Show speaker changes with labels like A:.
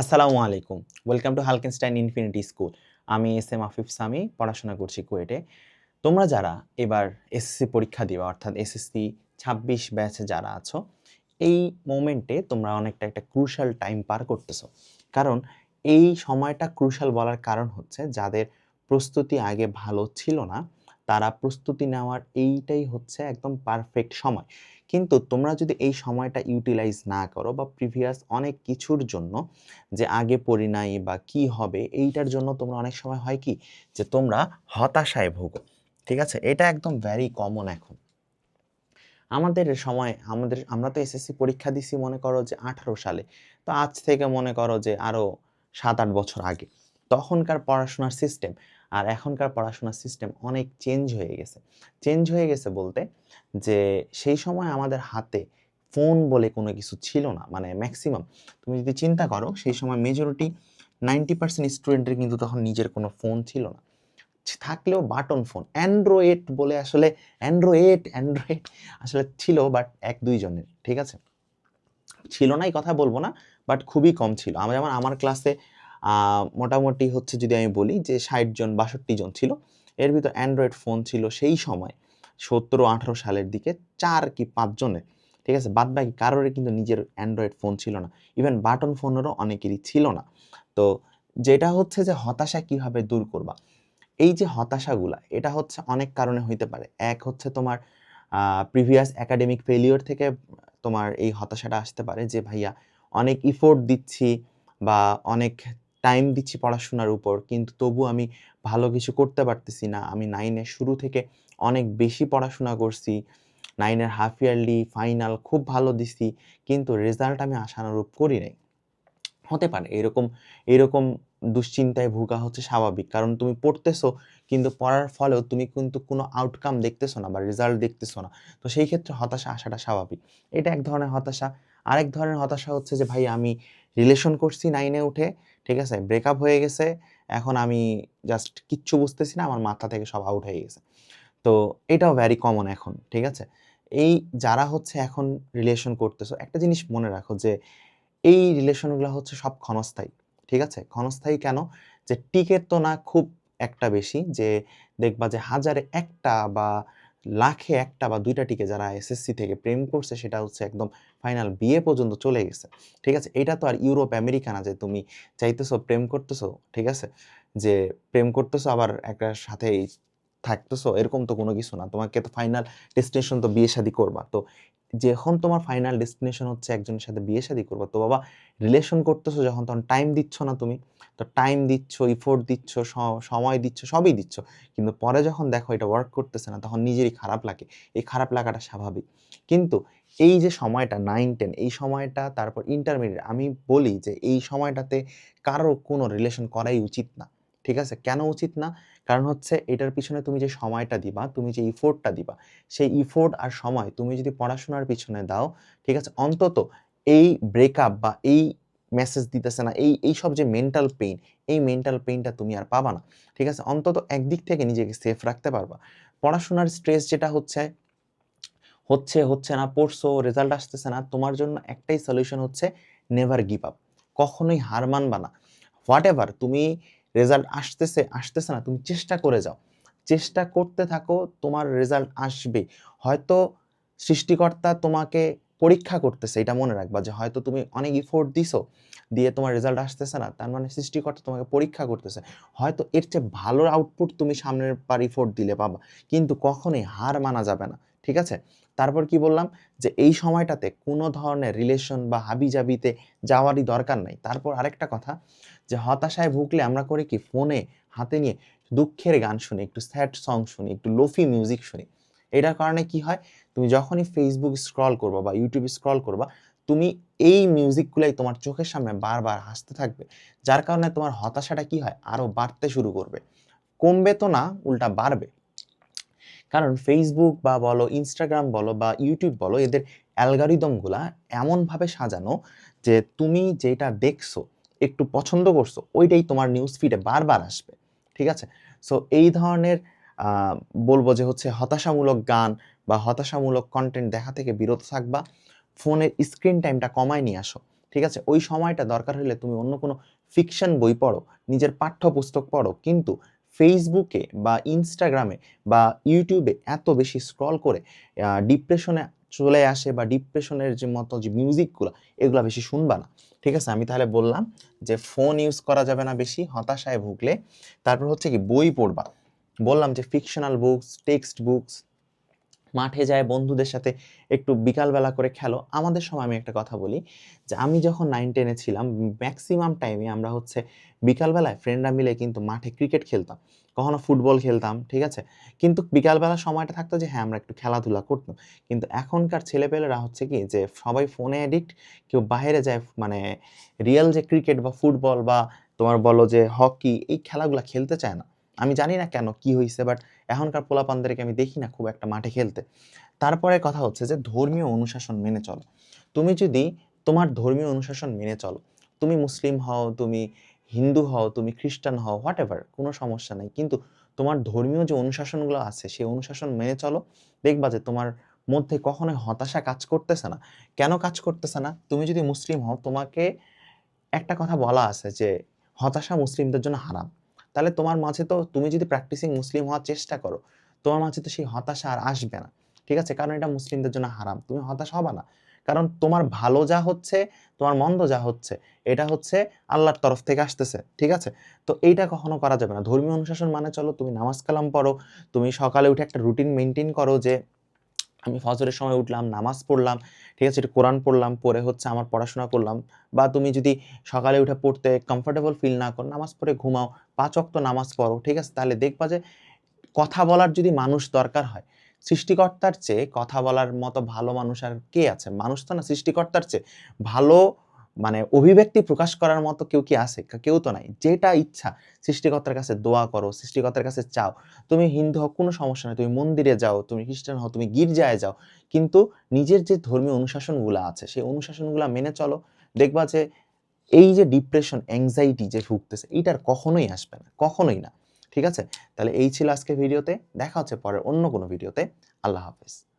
A: আসসালামু আলাইকুম। Welcome to Halkenstein infinity school আমি এস এম আফিফ সামি, পড়াশোনা করছি কুয়েটে। তোমরা যারা এবার এসএসসি পরীক্ষা দিবা, অর্থাৎ এসএসসি ছাব্বিশ ব্যাচে যারা আছো, এই মোমেন্টে তোমরা অনেকটা একটা ক্রুশাল টাইম পার করতেছো। কারণ এই সময়টা ক্রুশাল বলার কারণ হচ্ছে, যাদের প্রস্তুতি আগে ভালো ছিল না, তারা প্রস্তুতি নেওয়ার এইটাই হচ্ছে একদম পারফেক্ট সময়। কিন্তু তোমরা যদি এই সময়টা ইউটিলাইজ না করো বা প্রিভিয়াস অনেক কিছুর জন্য যে আগে পড়ি নাই বা কি হবে, এইটার জন্য তোমরা অনেক সময় হয় কি যে তোমরা হতাশায় ভোগো, ঠিক আছে? এটা একদম ভ্যারি কমন এখন। আমাদের সময়, আমাদের, আমরা তো এসএসসি পরীক্ষা দিছি মনে করো যে আঠারো সালে। তো আজ থেকে মনে করো যে আরও সাত আট বছর আগে। তখনকার পড়াশোনার সিস্টেম আর এখনকার পড়াশোনার সিস্টেম অনেক চেঞ্জ হয়ে গেছে। চেঞ্জ হয়ে গেছে বলতে যে সেই সময় আমাদের হাতে ফোন বলে কোনো কিছু ছিল না মানে ম্যাক্সিমাম তুমি যদি চিন্তা করো, সেই সময় মেজরিটি নাইনটি পার্সেন্ট স্টুডেন্টের কিন্তু তখন নিজের কোনো ফোন ছিল না। থাকলেও বাটন ফোন অ্যান্ড্রয়েড বলে আসলে অ্যান্ড্রয়েড অ্যান্ড্রয়েড আসলে ছিল বাট এক দুইজনের ঠিক আছে? ছিল না, এই কথা বলব না বাট খুবই কম ছিল। আমার যেমন আমার ক্লাসে মোটামুটি হচ্ছে যদি আমি বলি যে ষাট জন, বাষট্টি জন ছিল। এর ভিতর অ্যান্ড্রয়েড ফোন ছিল সেই সময় সতেরো, আঠারো সালের দিকে চার কি পাঁচজনের ঠিক আছে? বাদ বাকি কারোরই কিন্তু নিজের অ্যান্ড্রয়েড ফোন ছিল না। ইভেন বাটন ফোনেরও অনেকেরই ছিল না। তো যেটা হচ্ছে যে হতাশা কীভাবে দূর করবা? এই যে হতাশাগুলা, এটা হচ্ছে অনেক কারণে হইতে পারে। এক হচ্ছে তোমার প্রিভিয়াস একাডেমিক ফেলিওর থেকে তোমার এই হতাশাটা আসতে পারে যে ভাইয়া অনেক ইফোর্ট দিচ্ছি বা অনেক টাইম দিচ্ছি পড়াশোনার উপর, কিন্তু তবু আমি ভালো কিছু করতে পারতেছি না। আমি নাইনের শুরু থেকে অনেক বেশি পড়াশোনা করছি নাইনের হাফ ইয়ারলি ফাইনাল খুব ভালো দিছি, কিন্তু রেজাল্ট আমি আশানুরূপ করি নাই। হতে পারে, এরকম এরকম দুশ্চিন্তায় ভোগা হচ্ছে স্বাভাবিক, কারণ তুমি পড়তেছো, কিন্তু পড়ার ফলেও তুমি কিন্তু কোনো আউটকাম দেখতেছো না বা রেজাল্ট দেখতেছো না। তো সেই ক্ষেত্রে হতাশা আসাটা স্বাভাবিক। এটা এক ধরনের হতাশা। আরেক ধরনের হতাশা হচ্ছে যে, ভাই, আমি রিলেশন করছি নাইনে উঠে, ঠিক আছে? ব্রেকআপ হয়ে গেছে। এখন আমি জাস্ট কিচ্ছু বুঝতেছি না, আমার মাথা থেকে সব আউট হয়ে গেছে। তো এটাও ভ্যারি কমন এখন, ঠিক আছে? এই যারা হচ্ছে এখন রিলেশন করতেছো, একটা জিনিস মনে রাখো যে এই রিলেশনগুলো হচ্ছে সব ক্ষণস্থায়ী, ঠিক আছে? ক্ষণস্থায়ী কেন? যে টিকে তো না খুব একটা বেশি, যে দেখবা যে হাজারে একটা বা লাখে একটা বা দুইটা টিকে যারা এসএসসি থেকে প্রেম করছে, সেটা হচ্ছে একদম ফাইনাল বিয়ে পর্যন্ত চলে গেছে। ঠিক আছে? এটা তো আর ইউরোপ আমেরিকা না যে তুমি চাইতেছো, প্রেম করতেছো, ঠিক আছে? যে প্রেম করতেছো, আবার একটা সাথে থাকতেছো, এরকম তো কোনো কিছু না। তোমাকে তো ফাইনাল ডেস্টিনেশন তো বিয়ে শাদি করবা। তো যখন তোমার ফাইনাল ডেস্টিনেশন হচ্ছে একজনের সাথে বিয়ে শাদি করব, তো বাবা রিলেশন করতেছো যখন, তখন টাইম দিচ্ছ না তুমি। তো টাইম দিচ্ছ ইফোর্ট দিচ্ছ সময় দিচ্ছ, সবই দিচ্ছ। কিন্তু পরে যখন দেখো এটা ওয়ার্ক করতেছে না, তখন নিজেরই খারাপ লাগে। এই খারাপ লাগাটা স্বাভাবিক। কিন্তু এই যে সময়টা নাইন টেন এই সময়টা, তারপর ইন্টারমিডিয়েট আমি বলি যে এই সময়টাতে কারও কোনো রিলেশন করাই উচিত না। ঠিক আছে? কেন উচিত না? কারণ হচ্ছে এটার পিছনে তুমি যে সময়টা দিবা, তুমি যে ইফোর্টটা দিবা, সেই ইফোর্ট আর সময় তুমি যদি পড়াশোনার পিছনে দাও, ঠিক আছে? অন্তত এই ব্রেকআপ বা এই মেসেজ দিতেছে না, এই এই সব যে মেন্টাল পেইন এই মেন্টাল পেইনটা তুমি আর পাবা না, ঠিক আছে? অন্তত একদিক থেকে নিজেকে সেফ রাখতে পারবা। পড়াশোনার স্ট্রেস যেটা হচ্ছে হচ্ছে হচ্ছে না, পড়ছো রেজাল্ট আসতেছে না, তোমার জন্য একটাই সলিউশন হচ্ছে নেভার গিভ আপ কখনোই হার মানবা না। হোয়াট এভার তুমি রেজাল্ট আসতেছে আসতেছে না, তুমি চেষ্টা করে যাও। চেষ্টা করতে থাকো, তোমার রেজাল্ট আসবে। হয়তো সৃষ্টিকর্তা তোমাকে পরীক্ষা করতেছে, এটা মনে রাখবা যে হয়তো তুমি অনেক ইফোর্ট দিছো, দিয়ে তোমার রেজাল্ট আসতেছে না, তার মানে সৃষ্টিকর্তা তোমাকে পরীক্ষা করতেছে। হয়তো এর চেয়ে ভালো আউটপুট তুমি সামনের বার ইফোর্ট দিলে পাবা, কিন্তু কখনোই হার মানা যাবে না, ঠিক আছে? তারপর কি বললাম? যে এই সময়টাতে কোনো ধরনের রিলেশন বা হাবিজাবিতে যাওয়ারই দরকার নাই। তারপর আরেকটা কথা, যে হতাশায় ভুগলে আমরা করি কি? ফোনে হাতে নিয়ে দুঃখের গান শুনি, একটু স্যাড সং শুনি, একটু লোফি মিউজিক শুনি। এটার কারণে কি হয়? তুমি যখনই ফেসবুক স্ক্রল করবা বা ইউটিউব স্ক্রল করবা, তুমি এই মিউজিকগুলাই তোমার চোখের সামনে বারবার হাসতে থাকবে, যার কারণে তোমার হতাশাটা কি হয়? আরও বাড়তে শুরু করবে। কমবে তো না, উল্টা বাড়বে। কারণ ফেসবুক বা বলো ইনস্টাগ্রাম বলো বা ইউটিউব বলো এদের অ্যালগারিদমগুলা এমনভাবে সাজানো যে তুমি যেটা দেখছ, একটু পছন্দ করছ, ওইটাই তোমার নিউজ ফিডে বারবার আসবে, ঠিক আছে? সো এই ধরনের বলব যে হচ্ছে হতাশামূলক গান বা হতাশামূলক কন্টেন্ট দেখা থেকে বিরত থাকবা, ফোনের স্ক্রিন টাইমটা কমায় নিয়ে আসো, ঠিক আছে? ওই সময়টা দরকার হলে তুমি অন্য কোনো ফিকশন বই পড়ো, নিজের পাঠ্যপুস্তক পড়ো, কিন্তু ফেসবুকে বা ইনস্টাগ্রামে বা ইউটিউবে এত বেশি স্ক্রল করে ডিপ্রেশনে চলে আসে বা ডিপ্রেশনের যে মতো যে মিউজিকগুলো এগুলো বেশি শুনবা না। ঠিক আছে? আমি তাহলে বললাম যে ফোন ইউজ করা যাবে না বেশি, হতাশায় ভুগলে। তারপর হচ্ছে কি, বই পড়বা। বললাম যে ফিকশনাল বুকস টেক্সট বুকস মাঠে যায়, বন্ধুদের সাথে একটু বিকালবেলা করে খেলো। আমাদের সময় আমি একটা কথা বলি যে, আমি যখন নাইন টেনে ছিলাম ম্যাক্সিমাম টাইমে আমরা হচ্ছে বিকালবেলায় ফ্রেন্ডরা মিলে কিন্তু মাঠে ক্রিকেট খেলতাম। কখনো ফুটবল খেলতাম, ঠিক আছে? কিন্তু বিকালবেলা সময়টা থাকতো যে হ্যাঁ আমরা একটু খেলাধুলা করতাম। কিন্তু এখনকার ছেলেপেলেরা হচ্ছে কি যে, সবাই ফোনে অ্যাডিক্ট কেউ বাইরে যায় মানে রিয়েল যে ক্রিকেট বা ফুটবল বা তোমার বলো যে হকি এই খেলাগুলো খেলতে চায় না। আমি জানি না কেন কি হয়েছে বাট এখনকার পোলাপানদেরকে আমি দেখি না খুব একটা মাঠে খেলতে। তারপরে কথা হচ্ছে যে, ধর্মীয় অনুশাসন মেনে চলো। তুমি যদি তোমার ধর্মীয় অনুশাসন মেনে চলো, তুমি মুসলিম হও, তুমি হিন্দু হও, তুমি খ্রিস্টান হও হোয়াট এভার কোনো সমস্যা নেই। কিন্তু তোমার ধর্মীয় যে অনুশাসনগুলো আছে, সেই অনুশাসন মেনে চলো। দেখবা যে, তোমার মধ্যে কখনোই হতাশা কাজ করতেছে না। কেন কাজ করতেছে না? তুমি যদি মুসলিম হও, তোমাকে একটা কথা বলা আছে যে, হতাশা মুসলিমদের জন্য হারাম। তাহলে তোমার মাঝে তো তুমি যদি প্র্যাকটিসিং মুসলিম হওয়ার চেষ্টা করো, তোমার মাঝে তো সেই হতাশা আর আসবে না। ঠিক আছে? কারণ এটা মুসলিমদের জন্য হারাম। তুমি হতাশ হবা না। কারণ তোমার ভালো যা হচ্ছে, তোমার মন্দ যা হচ্ছে, এটা হচ্ছে আল্লাহর তরফ থেকে আসতেছে। ঠিক আছে? তো এইটা কখনো করা যাবে না। ধর্মীয় অনুশাসন মানে চলো তুমি নামাজ কালাম পড়ো, তুমি সকালে উঠে একটা রুটিন মেনটেন করো যে আমি ফজরের সময় উঠলাম, নামাজ পড়লাম, ঠিক আছে, একটু কোরআন পড়লাম পরে হচ্ছে আমার পড়াশোনা করলাম। বা তুমি যদি সকালে উঠে পড়তে কমফোর্টেবল ফিল না করো, নামাজ পড়ে ঘুমাও, পাঁচ অক্ত নামাজ পড়ো, ঠিক আছে? তাহলে দেখবা যে কথা বলার যদি মানুষ দরকার হয়, সৃষ্টিকর্তার চেয়ে কথা বলার মতো ভালো মানুষ আর কে আছে? মানুষ তো না, সৃষ্টিকর্তার চেয়ে ভালো মানে অভিব্যক্তি প্রকাশ করার মতো কেউ কি আছে? কেউ তো নাই। যেটা ইচ্ছা, সৃষ্টিকর্তার কাছে দোয়া করো, সৃষ্টিকর্তার কাছে চাও। তুমি হিন্দু হোক কোনো সমস্যা নেই। তুমি মন্দিরে যাও, তুমি খ্রিস্টান হও, তুমি গির্জায় যাও। কিন্তু নিজের যে ধর্মীয় অনুশাসনগুলো আছে, সেই অনুশাসনগুলো মেনে চলো। দেখবা যে এই যে ডিপ্রেশন অ্যাংজাইটি যে ভুগতেছে এইটার কখনোই আসবে না। কখনোই না। ঠিক আছে? তাহলে এই ছিল আজকে ভিডিওতে দেখা হচ্ছে পরের অন্য কোনো ভিডিওতে আল্লাহ হাফেজ।